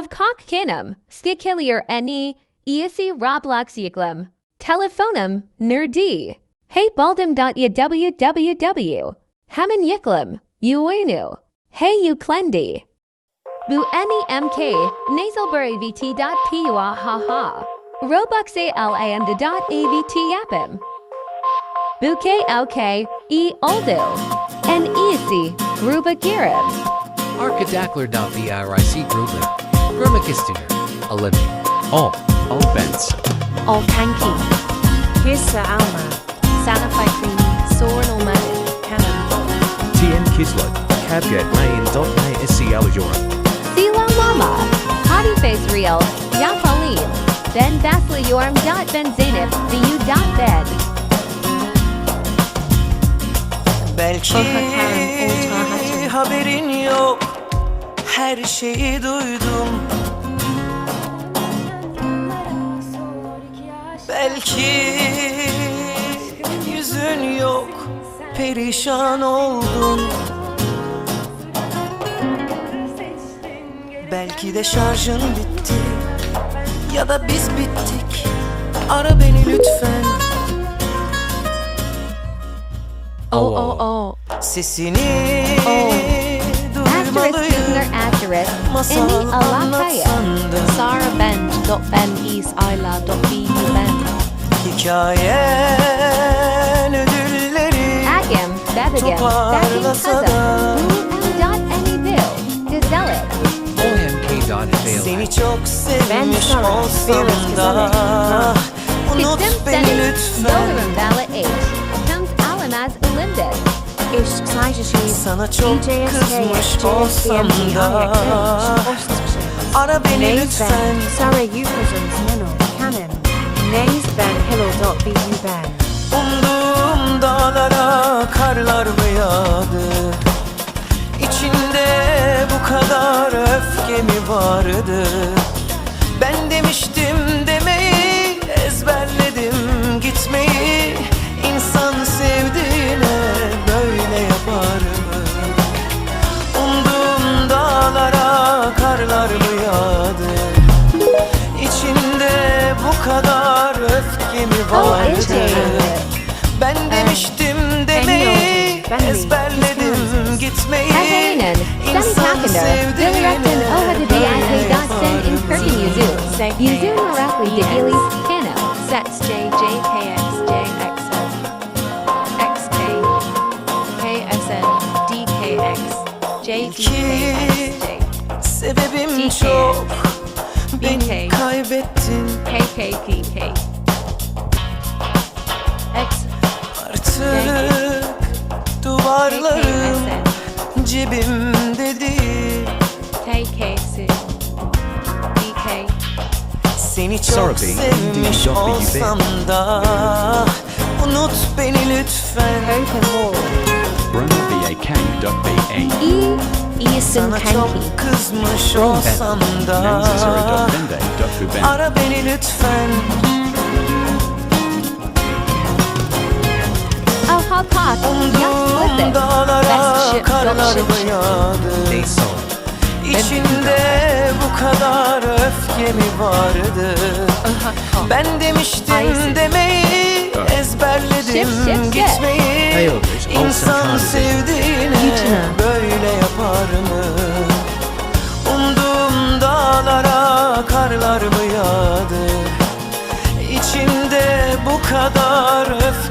of Kokkinum, Skikilier Eni, Easi Roblox Yiglum, Telephonum, Nerdi, Hey Baldum.www, Haman Yiklum, Uenu, Hey Uklendi, Bu Eni MK, Nasalbury VT.pua haha, Robux ALAM dot AVT yapim. Bouquet OK, E Oldo, and Easy, Ruba Girim. Arkadackler.bric Gruber, Gurmakistiner, Olivia, Om, Om Benz, Om Panki, Kisa Alma, Sanify Creamy, Soren Almatic, Canon, TN Kislot, Cabget Mayan Dot May Isi Alajora, Sila Mama, Hadi Face Real, Yapali, Ben Basla Yorm Dot Ben Zainab, Du Dot Bed. Belki haberin yok Her şeyi duydum. Belki yüzün yok Perişan oldun Belki de şarjın bitti Ya da biz bittik. Ara beni lütfen. Oh. oh oh, Sesini Asterisk duymalıyım Asterisk, Masal Eni Alakaya. anlatsan da. Sarah Bend, dot Ben East Isla, dot BU Ben, Hikayen ödülleri Agam, Babagam, Backing Toparlasa Cousin, da. Blue dot Any Bill, Gazellit. OMK.fail. Seni çok sevmiş sana olsam Spirit da. Unut beni lütfen Sana çok kızmış olsam da. Ara beni lütfen. Sarah Euphrasyms, Nino, Canon, Nays Ben Hillo, dot BU Ben, Umduğum dağlara karlar mı yağdı? İçinde bu kadar öfke mi vardı? Ben demiştim ben demiştim demeyi ezberledim gitmeyi Katarinen, Sunny İnsan Takender, Billy Recton, Ohada böyle Dot Sen in Perkin Yuzu, Yuzu Marakli Digili, Kano. Sets J, JKX, JXN, XK, KSN, DKX, JDKX, Sebebim TK. çok Beni kaybettin KKPK, KKSN, cebimde değil KKC, DK, Seni çok Sorry, sevmiş olsam da Unut beni lütfen. Hall, BronaBAK.BA. E. Easton Sana çok Kanki, kızmış From olsam da. Ara beni lütfen Umduğum Slippin. dağlara karlar mı yağdı. İçinde bu kadar öfke mi vardı. Ben demiştim demeyi ezberledim gitmeyi. İnsan sevdiğine böyle yapar mı? Umduğum dağlara karlar mı yağdı? İçinde bu kadar öfke